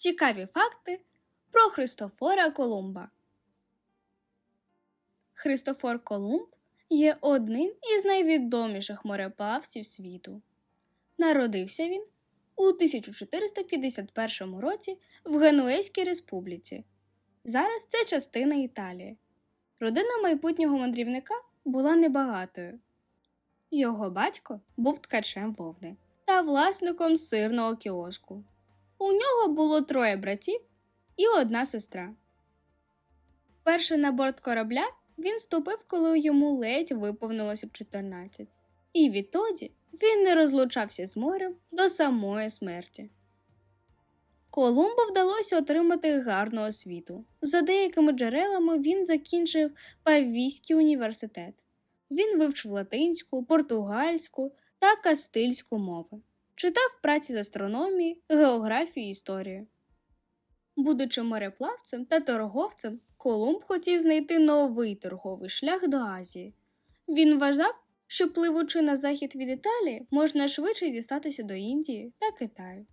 Цікаві факти про Христофора Колумба. Христофор Колумб є одним із найвідоміших мореплавців світу. Народився він у 1451 році в Генуезькій республіці. Зараз це частина Італії. Родина майбутнього мандрівника була небагатою. Його батько був ткачем вовни та власником сирного кіоску. У нього було троє братів і одна сестра. Перший на борт корабля він ступив, коли йому ледь виповнилося 14. І відтоді він не розлучався з морем до самої смерті. Колумбу вдалося отримати гарну освіту. За деякими джерелами він закінчив Павійський університет. Він вивчив латинську, португальську та кастильську мови, читав праці з астрономії, географії і історії. Будучи мореплавцем та торговцем, Колумб хотів знайти новий торговий шлях до Азії. Він вважав, що пливучи на захід від Італії, можна швидше дістатися до Індії та Китаю.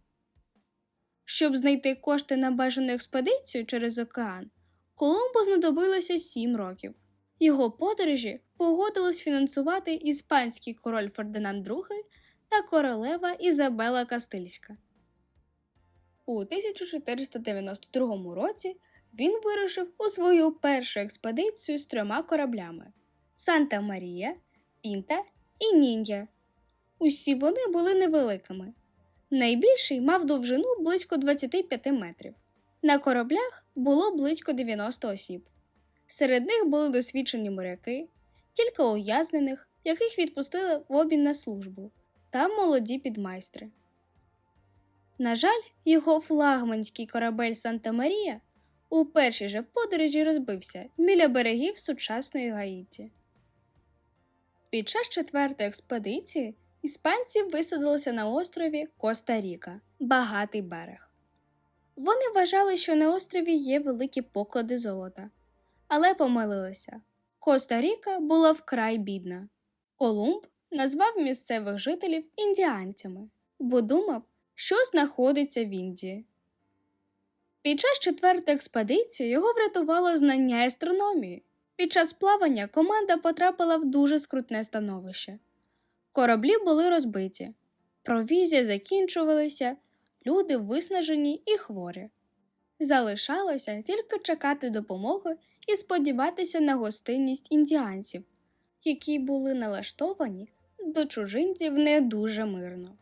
Щоб знайти кошти на бажану експедицію через океан, Колумбу знадобилося сім років. Його подорожі погодились фінансувати іспанський король Фердинанд II та королева Ізабела Кастильська. У 1492 році він вирушив у свою першу експедицію з трьома кораблями Санта Марія, Пінта і Ніндя. Усі вони були невеликими. Найбільший мав довжину близько 25 метрів. На кораблях було близько 90 осіб. Серед них були досвідчені моряки, кілька ув'язнених, яких відпустили в обмін на службу, та молоді підмайстри. На жаль, його флагманський корабель Санта Марія у першій же подорожі розбився біля берегів сучасної Гаїті. Під час четвертої експедиції іспанці висадилися на острові Коста-Ріка, багатий берег. Вони вважали, що на острові є великі поклади золота, але помилилися. Коста-Ріка була вкрай бідна. Колумб назвав місцевих жителів індіанцями, бо думав, що знаходиться в Індії. Під час четвертої експедиції його врятувало знання астрономії. Під час плавання команда потрапила в дуже скрутне становище. Кораблі були розбиті, провізія закінчувалася, люди виснажені і хворі. Залишалося тільки чекати допомоги і сподіватися на гостинність індіанців, які були налаштовані до чужинців не дуже мирно.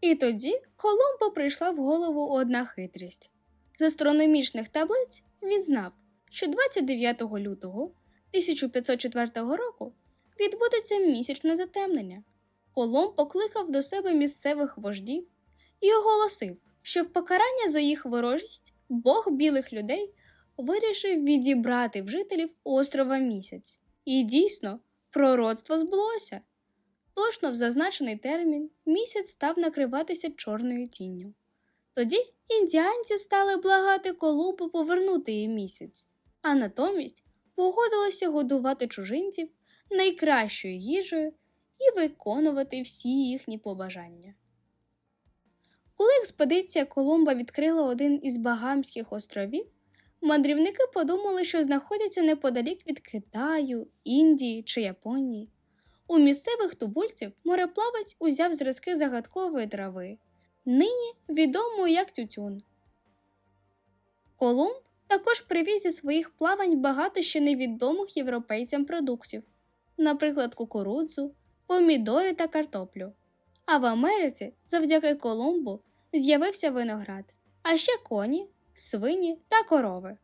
І тоді Колумбу прийшла в голову одна хитрість. З астрономічних таблиць він знав, що 29 лютого 1504 року відбудеться місячне затемнення. Колумб покликав до себе місцевих вождів і оголосив, що в покарання за їх ворожість Бог білих людей вирішив відібрати в жителів острова місяць. І дійсно, пророцтво збулося. Точно в зазначений термін місяць став накриватися чорною тінню. Тоді індіанці стали благати Колумбу повернути їм місяць, а натомість погодилися годувати чужинців найкращою їжею і виконувати всі їхні побажання. Коли експедиція Колумба відкрила один із Багамських островів, мандрівники подумали, що знаходяться неподалік від Китаю, Індії чи Японії. У місцевих тубульців мореплавець узяв зразки загадкової трави, нині відомої як тютюн. Колумб також привіз зі своїх плавань багато ще невідомих європейцям продуктів, наприклад, кукурудзу, помідори та картоплю. А в Америці завдяки Колумбу з'явився виноград, а ще коні, свині та корови.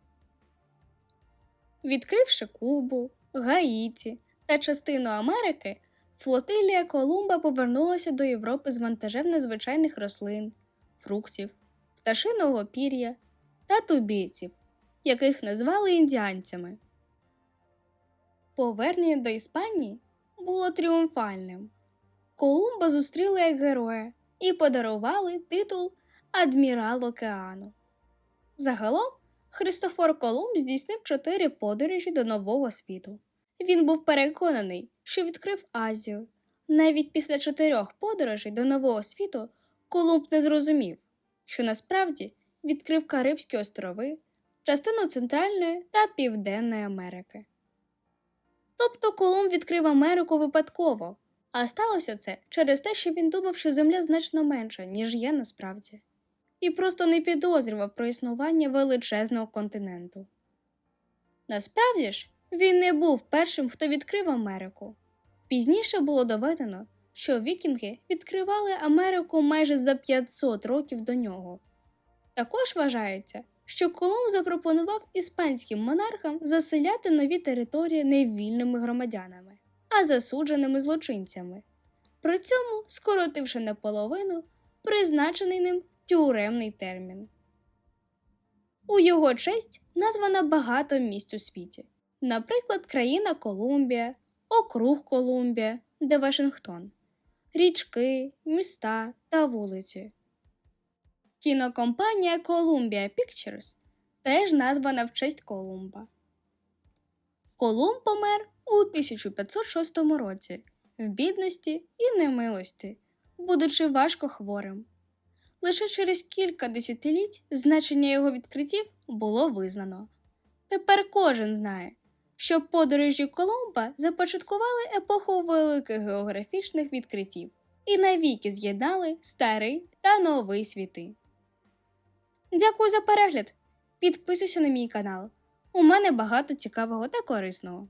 Відкривши Кубу, Гаїті та частину Америки, флотилія Колумба повернулася до Європи з вантажем незвичайних рослин, фруктів, пташиного пір'я та тубійців, яких назвали індіанцями. Повернення до Іспанії було тріумфальним. Колумба зустріли як героя і подарували титул Адмірал океану. Загалом Христофор Колумб здійснив чотири подорожі до Нового світу. Він був переконаний, що відкрив Азію. Навіть після чотирьох подорожей до Нового світу Колумб не зрозумів, що насправді відкрив Карибські острови, частину Центральної та Південної Америки. Тобто Колумб відкрив Америку випадково, а сталося це через те, що він думав, що Земля значно менша, ніж є насправді, і просто не підозрював про існування величезного континенту. Насправді ж, він не був першим, хто відкрив Америку. Пізніше було доведено, що вікінги відкривали Америку майже за 500 років до нього. Також вважається, що Колумб запропонував іспанським монархам заселяти нові території не вільними громадянами, а засудженими злочинцями, при цьому скоротивши наполовину призначений ним тюремний термін. У його честь названо багато місць у світі, наприклад, країна Колумбія, округ Колумбія, де Вашингтон, річки, міста та вулиці. Кінокомпанія Columbia Pictures теж названа в честь Колумба. Колумб помер у 1506 році в бідності і немилості, будучи важко хворим. Лише через кілька десятиліть значення його відкриттів було визнано. Тепер кожен знає, що подорожі Колумба започаткували епоху великих географічних відкриттів і навіки з'єднали старий та новий світи. Дякую за перегляд! Підписуйся на мій канал. У мене багато цікавого та корисного.